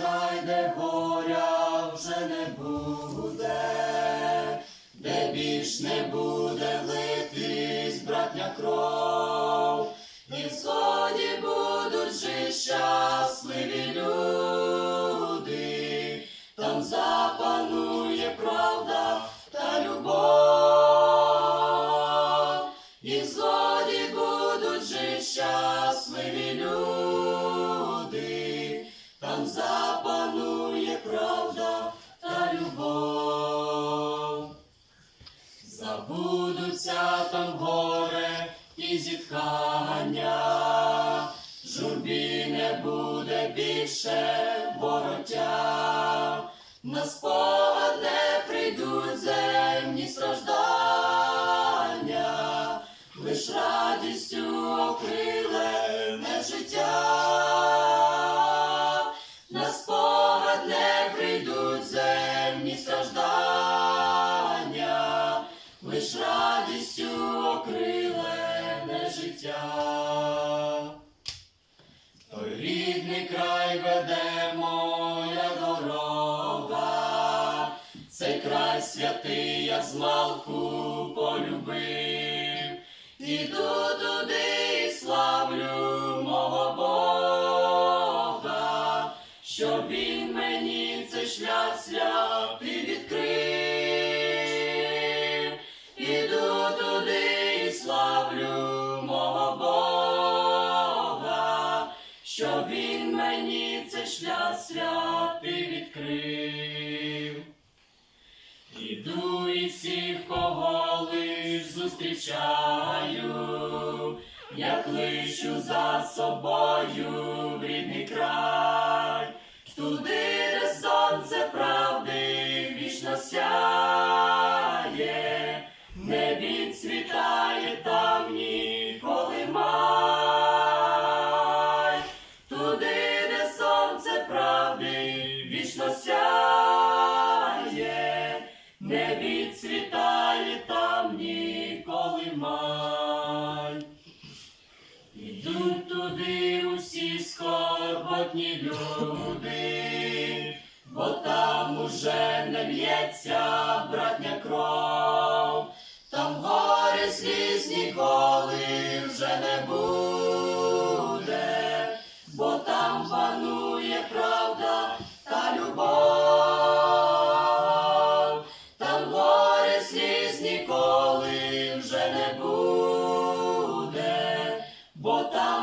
край, де горя вже не буде, де більш не буде литись, братня кров, і в сході будуть жити щасливі люди, там запанує правда та любов, і в Там горе і зітхання, журбі не буде більше вороття, на спогад не прийдуть земні страждання, лиш радістю окрилене життя, на спогад не прийдуть земні страждання, життя. Той рідний край веде моя дорога, цей край святий я змалку полюбив, іду туди і славлю мого Бога, що він мені цей шлях святий що він мені цей шлях святий відкрив. Іду і всіх, кого лиш зустрічаю, я кличу за собою в рідний край, туди, де сонце правди вічно сяє, не відцвітає скорботні люди, бо там уже не б'ється братня кров, там горе сліз ніколи вже не буде, бо там панує правда та любов, там горе сліз ніколи вже не буде, бо там